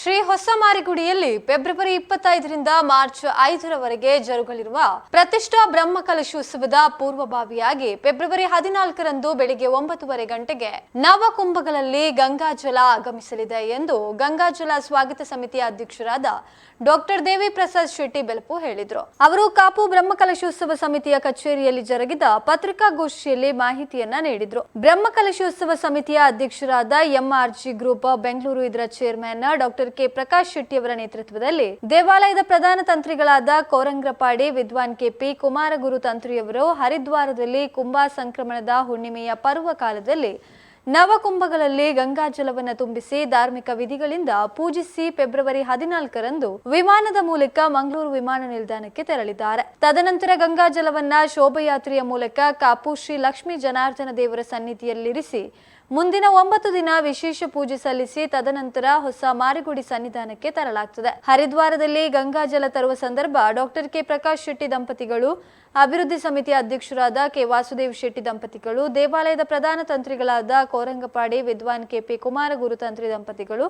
Ч ಶ್ರೀ ಹೊಸಮಾರಿಗುಡಿಯಲ್ಲಿ ಫೆಬ್ರವರಿ ಇಪ್ಪತ್ತೈದರಿಂದ ಮಾರ್ಚ್ ಐದರವರೆಗೆ ಜರುಗಲಿರುವ ಪ್ರತಿಷ್ಠಾ ಬ್ರಹ್ಮ ಕಲಶೋತ್ಸವದ ಪೂರ್ವಭಾವಿಯಾಗಿ ಫೆಬ್ರವರಿ ಹದಿನಾಲ್ಕರಂದು ಬೆಳಿಗ್ಗೆ ಒಂಬತ್ತುವರೆ ಗಂಟೆಗೆ ನವಕುಂಭಗಳಲ್ಲಿ ಗಂಗಾಜಲ ಆಗಮಿಸಲಿದೆ ಎಂದು ಗಂಗಾಜಲ ಸ್ವಾಗತ ಸಮಿತಿಯ ಅಧ್ಯಕ್ಷರಾದ ಡಾಕ್ಟರ್ ದೇವಿ ಪ್ರಸಾದ್ ಶೆಟ್ಟಿ ಬೆಲಪು ಹೇಳಿದರು. ಅವರು ಕಾಪು ಬ್ರಹ್ಮ ಕಲಶೋತ್ಸವ ಸಮಿತಿಯ ಕಚೇರಿಯಲ್ಲಿ ಜರುಗಿದ ಪತ್ರಿಕಾಗೋಷ್ಠಿಯಲ್ಲಿ ಮಾಹಿತಿಯನ್ನ ನೀಡಿದ್ರು. ಬ್ರಹ್ಮ ಕಲಶೋತ್ಸವ ಸಮಿತಿಯ ಅಧ್ಯಕ್ಷರಾದ ಎಂಆರ್ಜಿ ಗ್ರೂಪ್, ಬೆಂಗಳೂರು ಇದರ chairman doctor K. Prakash Shetty ಅವರ ನೇತೃತ್ವದಲ್ಲಿ ದೇವಾಲಯದ ಪ್ರಧಾನ ತಂತ್ರಿಗಳಾದ ಕೋರಂಗ್ರಪಾಡಿ ವಿದ್ವಾನ್ ಕೆಪಿ, ಕುಮಾರಗುರು ತಂತ್ರಿಯವರು ಹರಿದ್ವಾರದಲ್ಲಿ ಕುಂಭ ಸಂಕ್ರಮಣದ ಹುಣ್ಣಿಮೆಯ ಪರ್ವ ಕಾಲದಲ್ಲಿ ನವಕುಂಭಗಳಲ್ಲಿ ಗಂಗಾಜಲವನ್ನು ತುಂಬಿಸಿ ಧಾರ್ಮಿಕ ವಿಧಿಗಳಿಂದ ಪೂಜಿಸಿ ಫೆಬ್ರವರಿ ಹದಿನಾಲ್ಕರಂದು ವಿಮಾನದ ಮೂಲಕ ಮಂಗಳೂರು ವಿಮಾನ ನಿಲ್ದಾಣಕ್ಕೆ ತೆರಳಿದ್ದಾರೆ. ತದನಂತರ ಗಂಗಾಜಲವನ್ನ ಶೋಭಯಾತ್ರೆಯ ಮೂಲಕ ಕಾಪು ಶ್ರೀ ಲಕ್ಷ್ಮೀ ಜನಾರ್ದನ ದೇವರ ಸನ್ನಿಧಿಯಲ್ಲಿರಿಸಿ, ಮುಂದಿನ ಒಂಬತ್ತು ದಿನ ವಿಶೇಷ ಪೂಜೆ ಸಲ್ಲಿಸಿ ತದನಂತರ ಹೊಸ ಮಾರಿಗುಡಿ ಸನ್ನಿಧಾನಕ್ಕೆ ತರಲಾಗುತ್ತದೆ ಹರಿದ್ವಾರದಲ್ಲಿ ಗಂಗಾಜಲ ತರುವ ಸಂದರ್ಭ ಡಾಕ್ಟರ್ ಕೆ ಪ್ರಕಾಶ್ ಶೆಟ್ಟಿ ದಂಪತಿಗಳು ಅಭಿವೃದ್ಧಿ ಸಮಿತಿಯ ಅಧ್ಯಕ್ಷರಾದ ಕೆ ವಾಸುದೇವ್ ಶೆಟ್ಟಿ ದಂಪತಿಗಳು, ದೇವಾಲಯದ ಪ್ರಧಾನ ತಂತ್ರಿಗಳಾದ ಕೋರಂಗಪಾಡಿ, ವಿದ್ವಾನ್ ಕೆಪಿ ಕುಮಾರಗುರು ತಂತ್ರಿ ದಂಪತಿಗಳು,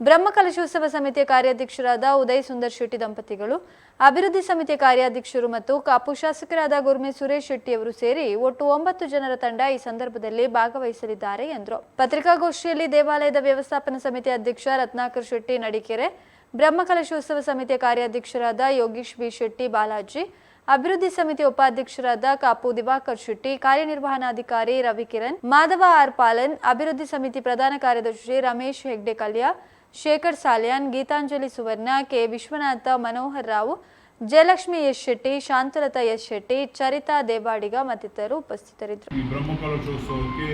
ಬ್ರಹ್ಮ ಕಲಶೋತ್ಸವ ಸಮಿತಿಯ ಕಾರ್ಯಾಧ್ಯಕ್ಷರಾದ ಉದಯ್ ಸುಂದರ್ ಶೆಟ್ಟಿ ದಂಪತಿಗಳು, ಅಭಿವೃದ್ಧಿ ಸಮಿತಿಯ ಕಾರ್ಯಾಧ್ಯಕ್ಷರು ಮತ್ತು ಕಾಪು ಶಾಸಕರಾದ ಗುರ್ಮೆ ಸುರೇಶ್ ಶೆಟ್ಟಿಯವರು ಸೇರಿ ಒಟ್ಟು ಒಂಬತ್ತು ಜನರ ತಂಡ ಈ ಸಂದರ್ಭದಲ್ಲಿ ಭಾಗವಹಿಸಲಿದ್ದಾರೆ ಎಂದರು. ಪತ್ರಿಕಾಗೋಷ್ಠಿಯಲ್ಲಿ ದೇವಾಲಯದ ವ್ಯವಸ್ಥಾಪನಾ ಸಮಿತಿ ಅಧ್ಯಕ್ಷ ರತ್ನಾಕರ್ ಶೆಟ್ಟಿ, ನಡಿಕೆರೆ, ಬ್ರಹ್ಮ ಕಲಶೋತ್ಸವ ಸಮಿತಿಯ ಕಾರ್ಯಾಧ್ಯಕ್ಷರಾದ ಯೋಗೀಶ್ ಬಿ ಶೆಟ್ಟಿ, ಬಾಲಾಜಿ ಅಭಿವೃದ್ಧಿ ಸಮಿತಿ ಉಪಾಧ್ಯಕ್ಷರಾದ ಕಾಪು ದಿವಾಕರ್ ಶೆಟ್ಟಿ, ಕಾರ್ಯನಿರ್ವಹಣಾಧಿಕಾರಿ ರವಿಕಿರಣ್, ಮಾಧವ ಆರ್ ಪಾಲನ್, ಅಭಿವೃದ್ಧಿ ಸಮಿತಿ ಪ್ರಧಾನ ಕಾರ್ಯದರ್ಶಿ Ramesh Hegde Kalya, Shekar Salian, Geethanjali Suvarna, K Vishwanatha, Manohar Rao, Jayalakshmi S Shetty, Shanthalatha S Shetty, Charitha Devadiga ಮತ್ತಿತರರು ಉಪಸ್ಥಿತರಿದ್ದರು. ಈ ಬ್ರಹ್ಮಕಲಶೋತ್ಸವಕ್ಕೆ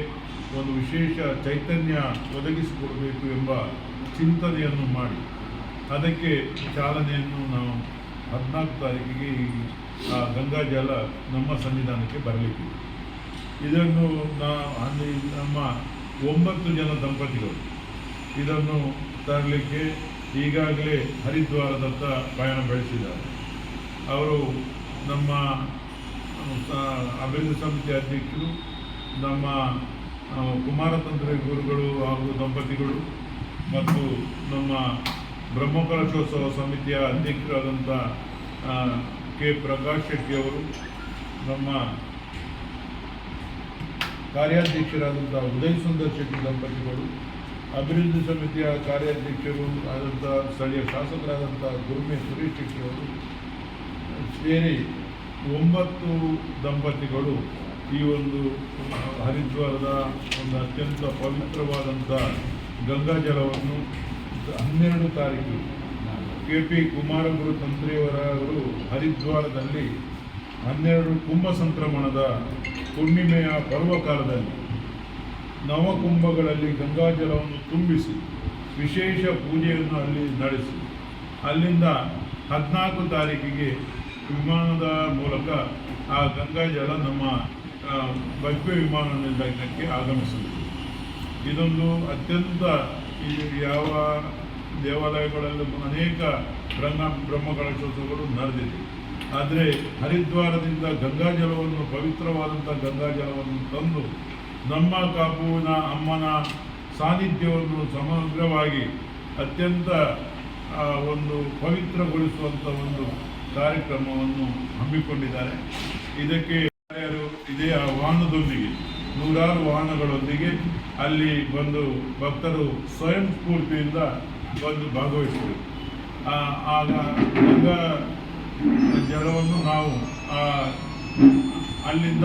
ಒಂದು ವಿಶೇಷ ಚೈತನ್ಯ ಒದಗಿಸಿಕೊಡಬೇಕು ಎಂಬ ಚಿಂತನೆಯನ್ನು ಮಾಡಿ. ಅದಕ್ಕೆ ಚಾಲನೆಯನ್ನು ನಾವು ಹದಿನಾಲ್ಕು ತಾರೀಕಿಗೆ ಈ ಗಂಗಾ ಜಲ ನಮ್ಮ ಸಂವಿಧಾನಕ್ಕೆ ಬರಲಿಕ್ಕೆ ಇದನ್ನು ನಾ ಅಲ್ಲಿ ನಮ್ಮ ಒಂಬತ್ತು ಜನ ದಂಪತಿಗಳು ಇದನ್ನು ತರಲಿಕ್ಕೆ ಈಗಾಗಲೇ ಹರಿದ್ವಾರದತ್ತ ಪಯಣ ಬೆಳೆಸಿದ್ದಾರೆ. ಅವರು ನಮ್ಮ ಅಭಿವೃದ್ಧಿ ಸಮಿತಿ ಅಧ್ಯಕ್ಷರು ನಮ್ಮ ಆ, ಕುಮಾರತಂತ್ರ ಗುರುಗಳು ಹಾಗೂ ದಂಪತಿಗಳು ಮತ್ತು ನಮ್ಮ ಬ್ರಹ್ಮಕಲಶೋತ್ಸವ ಸಮಿತಿಯ ಅಧ್ಯಕ್ಷರಾದಂಥ ಆ, ಕೆ ಪ್ರಕಾಶ್ ಶೆಟ್ಟಿಯವರು ನಮ್ಮ ಕಾರ್ಯಾಧ್ಯಕ್ಷರಾದಂಥ ಉದಯ್ ಸುಂದರ್ ಶೆಟ್ಟಿ ದಂಪತಿಗಳು, ಅಭಿವೃದ್ಧಿ ಸಮಿತಿಯ ಕಾರ್ಯಾಧ್ಯಕ್ಷರು ಆದಂಥ ಸ್ಥಳೀಯ ಶಾಸಕರಾದಂಥ ಗುರುಮೆ ಸುರೇಶ್ ಶೆಟ್ಟಿಯವರು ಸೇರಿ ಒಂಬತ್ತು ದಂಪತಿಗಳು ಈ ಒಂದು ಹರಿದ್ವಾರದ ಒಂದು ಅತ್ಯಂತ ಪವಿತ್ರವಾದಂಥ ಗಂಗಾಜಲವನ್ನು ಹನ್ನೆರಡು ತಾರೀಕು ಕೆ ಪಿ ಕುಮಾರಗುರು ತಂತ್ರಿಯವರವರು ಹರಿದ್ವಾರದಲ್ಲಿ ಹನ್ನೆರಡು ಕುಂಭ ಸಂಕ್ರಮಣದ ಹುಣ್ಣಿಮೆಯ ಪರ್ವಕಾಲದಲ್ಲಿ ನವಕುಂಭಗಳಲ್ಲಿ ಗಂಗಾಜಲವನ್ನು ತುಂಬಿಸಿ ವಿಶೇಷ ಪೂಜೆಯನ್ನು ಅಲ್ಲಿ ನಡೆಸಿ. ಅಲ್ಲಿಂದ ಹದಿನಾಲ್ಕು ತಾರೀಕಿಗೆ ವಿಮಾನದ ಮೂಲಕ ಆ ಗಂಗಾಜಲ ನಮ್ಮ ಭವ್ಯ ವಿಮಾನ ನಿಲ್ದಾಣಕ್ಕೆ ಆಗಮಿಸಲಿದೆ. ಇದೊಂದು ಅತ್ಯಂತ ಯಾವ ದೇವಾಲಯಗಳಲ್ಲೂ ಅನೇಕ ಬ್ರಹ್ಮ ಬ್ರಹ್ಮಕಲಶೋತ್ಸವಗಳು ನಡೆದಿದೆ. ಆದರೆ ಹರಿದ್ವಾರದಿಂದ ಗಂಗಾಜಲವನ್ನು, ಪವಿತ್ರವಾದಂಥ ಗಂಗಾಜಲವನ್ನು ತಂದು ನಮ್ಮ ಕಾಪುವಿನ ಅಮ್ಮನ ಸಾನ್ನಿಧ್ಯವನ್ನು ಸಮಗ್ರವಾಗಿ ಅತ್ಯಂತ ಒಂದು ಪವಿತ್ರಗೊಳಿಸುವಂಥ ಒಂದು ಕಾರ್ಯಕ್ರಮವನ್ನು ಹಮ್ಮಿಕೊಂಡಿದ್ದಾರೆ. ಇದಕ್ಕೆ ಇದೇ ಆ ವಾಹನದೊಂದಿಗೆ, ನೂರಾರು ವಾಹನಗಳೊಂದಿಗೆ ಅಲ್ಲಿ ಬಂದು ಭಕ್ತರು ಸ್ವಯಂ ಸ್ಫೂರ್ತಿಯಿಂದ ಬಂದು ಭಾಗವಹಿಸಬೇಕು ಆ- ಆಗ ಗಂಗಾ ಜಲವನ್ನು ನಾವು ಅಲ್ಲಿಂದ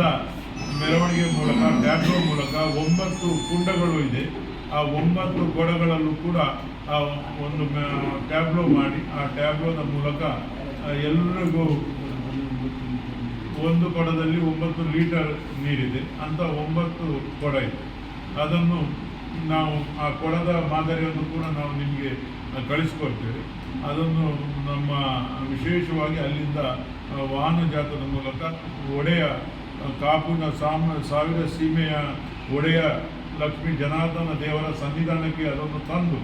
ಮೆರವಣಿಗೆ ಮೂಲಕ ಟ್ಯಾಬ್ಲೋ ಮೂಲಕ ಒಂಬತ್ತು ಕುಂಡಗಳು ಇದೆ. ಆ ಒಂಬತ್ತು ಕೊಡಗಳಲ್ಲೂ ಕೂಡ, ಆ, ಒಂದು ಟ್ಯಾಬ್ಲೋ ಮಾಡಿ, ಆ ಟ್ಯಾಬ್ಲೋದ ಮೂಲಕ ಎಲ್ಲರಿಗೂ ಒಂದು ಕೊಡದಲ್ಲಿ ಒಂಬತ್ತು ಲೀಟರ್ ನೀರಿದೆ. ಅಂತ ಒಂಬತ್ತು ಕೊಡ ಇದೆ. ಅದನ್ನು ನಾವು ಆ ಕೊಳದ ಮಾದರಿಯನ್ನು ಕೂಡ ನಾವು ನಿಮಗೆ ಕಳಿಸ್ಕೊಡ್ತೇವೆ. ಅದನ್ನು ನಮ್ಮ ವಿಶೇಷವಾಗಿ ಅಲ್ಲಿಂದ ವಾಹನ ಜಾತ್ರದ ಮೂಲಕ ಒಡೆಯ ಕಾಪುನ ಸಾಮ ಸಾವಿರ ಸೀಮೆಯ ಒಡೆಯ ಲಕ್ಷ್ಮೀ ಜನಾರ್ದನ ದೇವರ ಸನ್ನಿಧಾನಕ್ಕೆ ಅದನ್ನು ತಂದು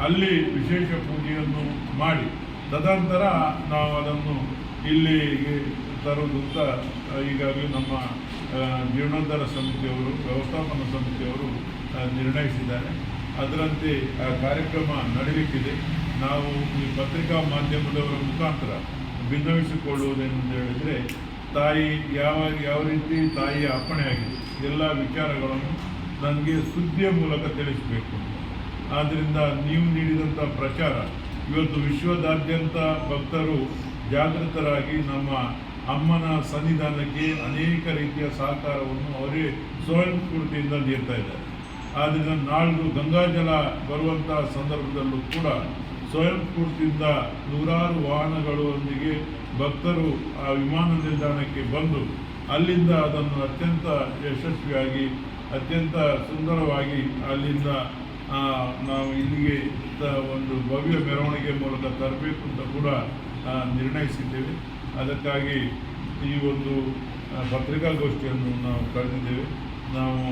ಅಲ್ಲಿ ವಿಶೇಷ ಪೂಜೆಯನ್ನು ಮಾಡಿ. ತದನಂತರ ನಾವು ಅದನ್ನು ಇಲ್ಲಿಗೆ ತರುವುದು ಅಂತ ಆ, ಈಗಾಗಲೇ ನಮ್ಮ ಜೀರ್ಣೋದ್ಧಾರ ಸಮಿತಿಯವರು, ವ್ಯವಸ್ಥಾಪನಾ ಸಮಿತಿಯವರು ನಿರ್ಣಯಿಸಿದ್ದಾರೆ. ಅದರಂತೆ, ಆ, ಕಾರ್ಯಕ್ರಮ ನಡೆಯುತ್ತಿದೆ ನಾವು ಈ ಪತ್ರಿಕಾ ಮಾಧ್ಯಮದವರ ಮುಖಾಂತರ ಭಿನ್ನವಿಸಿಕೊಳ್ಳುವುದೇನೆಂದು ಹೇಳಿದರೆ, ತಾಯಿ ಯಾವ ಯಾವ ರೀತಿ ತಾಯಿಯ ಅಪ್ಪಣೆ ಆಗಿದೆ ಎಲ್ಲ ವಿಚಾರಗಳನ್ನು ನನಗೆ ಸುದ್ದಿಯ ಮೂಲಕ ತಿಳಿಸಬೇಕು. ಆದ್ದರಿಂದ ನೀವು ನೀಡಿದಂಥ ಪ್ರಚಾರ, ಇವತ್ತು ವಿಶ್ವದಾದ್ಯಂತ ಭಕ್ತರು ಜಾಗೃತರಾಗಿ ನಮ್ಮ ಅಮ್ಮನ ಸನ್ನಿಧಾನಕ್ಕೆ ಅನೇಕ ರೀತಿಯ ಸಹಕಾರವನ್ನು ಅವರೇ ಸ್ವಯಂ ಸ್ಫೂರ್ತಿಯಿಂದ ನೀಡ್ತಾ ಇದ್ದಾರೆ. ಆದ್ದರಿಂದ ನಾಳ್ದು ಗಂಗಾಜಲ ಬರುವಂಥ ಸಂದರ್ಭದಲ್ಲೂ ಕೂಡ ಸ್ವಯಂ ಸ್ಫೂರ್ತಿಯಿಂದ ನೂರಾರು ವಾಹನಗಳೊಂದಿಗೆ ಭಕ್ತರು ಆ ವಿಮಾನ ನಿಲ್ದಾಣಕ್ಕೆ ಬಂದು ಅಲ್ಲಿಂದ ಅದನ್ನು ಅತ್ಯಂತ ಯಶಸ್ವಿಯಾಗಿ, ಅತ್ಯಂತ ಸುಂದರವಾಗಿ ಅಲ್ಲಿಂದ ನಾವು ಇಲ್ಲಿಗೆ ಒಂದು ಭವ್ಯ ಮೆರವಣಿಗೆ ಮೂಲಕ ತರಬೇಕು ಅಂತ ಕೂಡ ನಿರ್ಣಯಿಸಿದ್ದೇವೆ. ಅದಕ್ಕಾಗಿ ಈ ಒಂದು ಪತ್ರಿಕಾಗೋಷ್ಠಿಯನ್ನು ನಾವು ಕರೆದಿದ್ದೇವೆ. ನಾವು